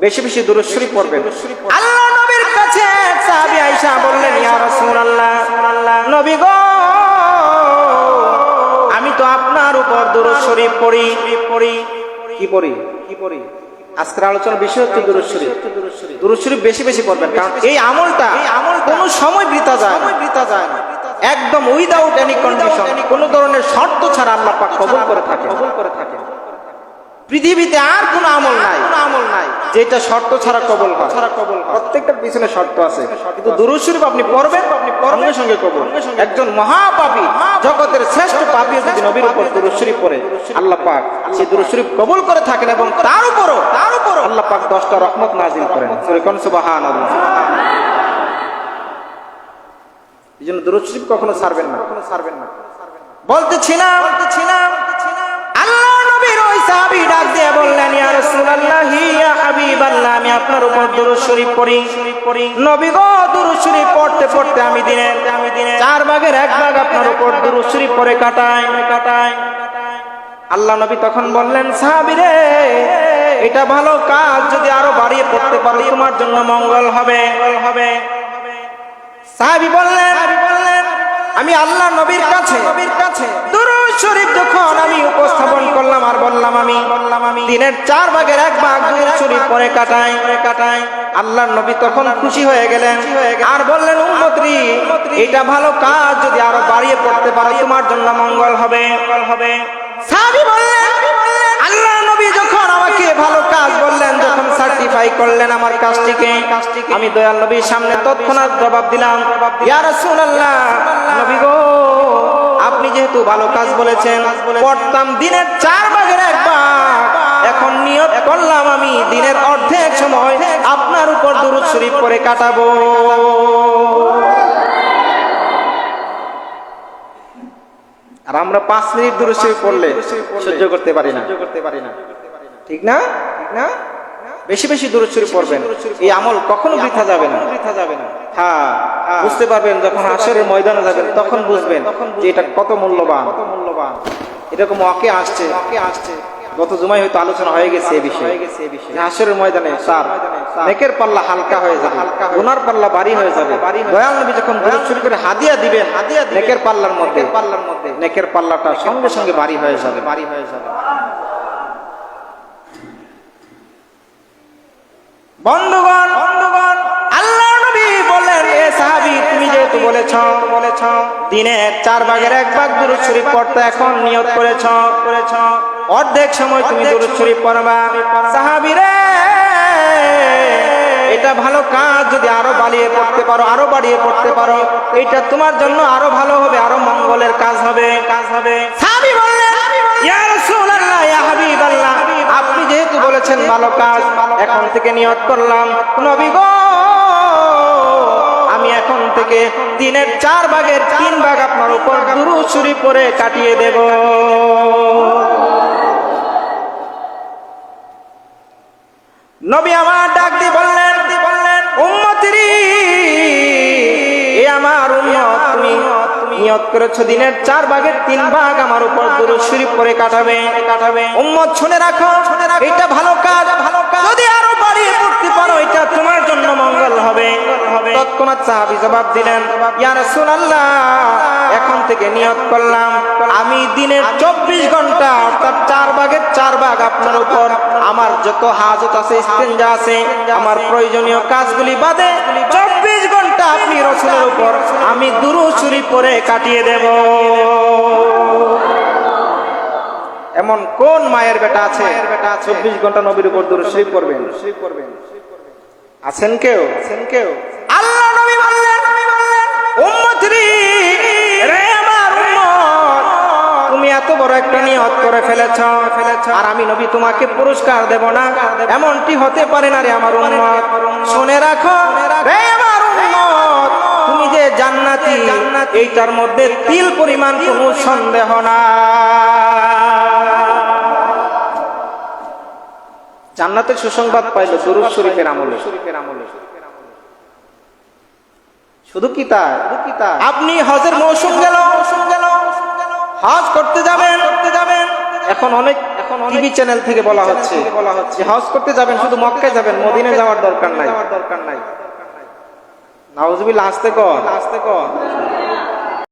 বেশি বেশি দূরস্বরী পড়বেন। আল্লাহ নবীর কাছে সাহাবী আয়েশা বললেন ইয়া রাসূলুল্লাহ নবী গো আমি তো আপনার উপর দূরস্বরী পড়ি পড়ি। কি পড়ি? কি পড়ি আজকের আলোচনার বিষয় হচ্ছে দূরস্বরী দূরস্বরী বেশি বেশি পড়বেন কারণ এই আমলটা এই আমল কোনো সময় বৃথা যায় না। বৃথা যায় না একদম উইদাউট এনি কন্ডিশন কোনো ধরনের শর্ত ছাড়া আল্লাহ পাক কবুল করে থাকে কবুল করে থাকে পৃথিবীতে আর কোনো আমল নাই আমল নাই যেটা শর্ত ছাড়া কবল হয়। ছাড়া কবল প্রত্যেকটার পিছনে শর্ত আছে। কিন্তু দুরূদ শরীফ আপনি পড়বেন আপনি সঙ্গে সঙ্গে কবল। একজন মহাপাপী জগতের শ্রেষ্ঠ পাপী যদি নবীর উপর দুরূদ শরীফ পড়ে আল্লাহ পাক সেই দুরূদ শরীফ কবুল করে থাকেন এবং তার উপরও তার উপরও। আল্লাহ পাক দশটা রহমত নাজিল করেন। কোন সুবহানাল্লাহ। এই জন্য দুরূদ শরীফ কখনো ছাড়বেন না। কখনো ছাড়বেন না। বলতেছিলাম বলতেছিলাম আল্লাহ নবীর ওই সাহাবী আপনার উপর দুরূদ শরীফ পড়ি। নবী গো, দুরূদ শরীফ পড়তে পড়তে আমি দিনে আমি দিনে চার ভাগের এক ভাগ আপনার উপর দুরূদ শরীফ পড়ে কাটাই। কাটাই আল্লাহ নবী তখন বললেন, সাহাবী রে, এটা ভালো কাজ যদি আরও বাড়িয়ে পড়তে পারো, তোমার জন্য মঙ্গল হবে। হবে সাহাবী বললেন বললেন আমি আল্লাহ নবীর কাছে নবীর কাছে দুরূদ শরীফ যখন আমি উপস্থাপন করলাম দিনের চার ভাগের এক ভাগ শরীফ পরে কাটাই কাটাই আল্লাহ নবী তখন খুশি হয়ে গেলেন। আর বললেন, উম্মতরি, এটা ভালো কাজ যদি আরও বাড়িয়ে পড়তে পারো, তোমার জন্য মঙ্গল হবে। হবে যখন আমাকে ভালো কাজ বললেন সার্টিফাই করলেন আমার কাজটিকে, আমি দয়াল নবীর সামনে তৎক্ষণাৎ জবাব দিলাম গো, আপনি যেহেতু ভালো কাজ বলেছেন, পড়তাম দিনের চার ভাগের এক ভাগ। এখন নিয়ত করলাম আমি দিনের অর্ধেক সময় আপনার উপর দুরূদ শরীফ পরে কাটাবো। আর আমরা পাঁচ মিনিট দূরে শুয়ে পড়লে সহ্য করতে পারি না। করতে পারি না। ঠিক না? ঠিক না বেশি বেশি দূরে শুয়ে পড়বেন এই আমল কখনো বৃথা যাবে না। বৃথা যাবে না। হ্যাঁ বুঝতে পারবেন যখন আসরের ময়দানে যাবেন তখন বুঝবেন যে এটা কত মূল্যবান। কত মূল্যবান। এরকম অকে আসছে। অকে আসছে। গত জুমায় হয়তো আলোচনা হয়ে গেছে এই বিষয়ে। যে হাসরের ময়দানে তার নেকের পাল্লা হালকা হয়ে যাবে গুনার পাল্লা ভারী হয়ে যাবে। দয়াল নবী যখন দুরূদ শুরু করে হাদিয়া দিবেন হাদিয়া নেকের পাল্লার মধ্যে পাল্লার মধ্যে। নেকের পাল্লাটা সঙ্গে সঙ্গে ভারী হয়ে যাবে। ভারী হয়ে যাবে। বন্ধুগণ বন্ধুগণ আল্লাহ নবী বললেন এ সাহাবী তুমি যেহেতু বলেছ বলেছ দিনে চার ভাগের এক ভাগ দুরূদ শরীফ পড়তে এখন নিয়ত করেছ। করেছ অর্ধেক সময় তুমি দুরূদ শরীফ পড়বা সাহাবী রে এটা ভালো কাজ যদি আরও বাড়িয়ে পড়তে পারো আরও বাড়িয়ে পড়তে পারো। এটা তোমার জন্য আরও ভালো হবে আরও মঙ্গলের কাজ হবে। কাজ হবে। সাহাবী বললেন ইয়া রাসূলুল্লাহ ইয়া হাবিবাল্লাহ আপনি যেহেতু বলেছেন ভালো কাজ এখন থেকে নিয়ত করলাম। নবী গো আমি এখন থেকে দিনের চার ভাগের তিন ভাগ আপনার উপর দুরূদ শরীফ পরে কাটিয়ে দেব। নবী আমার ডাক দিয়ে বললেন বললেন উম্মতিরি এ আমার উম্মত তুমি নিয়ত করেছ দিনের চার ভাগের তিন ভাগ আমার উপর দুরূদ শরীফ পরে কাটাবে। কাটাবে। উম্মত শুনে রাখো শুনে রাখো। এটা ভালো কাজ। ভালো কাজ। তৎক্ষণাৎ সাহাবী জবাব দিলেন এখন থেকে নিয়ত করলাম। আমি দিনের চব্বিশ ঘণ্টা, অর্থাৎ চার ভাগের চার ভাগ আপনার উপর। আমার যত হাজত আছে ইস্তেঞ্জা আছে, আমার প্রয়োজনীয় কাজগুলি বাদে চব্বিশ ঘণ্টা আপনি রসুলের উপর আমি দুরু চুরি পরে কাটিয়ে দেব। এমন কোন মায়ের বেটা আছে? চব্বিশ ঘণ্টা নবীর উপর দূরে শুয়ে পড়বেন। শুয়ে পড়বেন আছেন কেউ আছেন কেউ? আর আমি নবী তোমাকে পুরস্কার দেব না। এমনটি হতে পারে না রে আমার উম্মত। শুনে রাখো তুমি যে জান্নাতি, এইটার মধ্যে তিল পরিমাণ সন্দেহ না। জান্নাতের সুসংবাদ পাইল শরীফের আমলে শরীফের আমলে। শুধু কি তাই? আপনি হজের মৌসুম গেল, হজ করতে যাবেন করতে যাবেন। এখন অনেক টিভি চ্যানেল থেকে বলা হচ্ছে বলা হচ্ছে। হজ করতে যাবেন শুধু মক্কায় যাবেন মদিনে যাওয়ার দরকার নাই দরকার নাই। নাউজবিল আসতে কর। আসতে কর।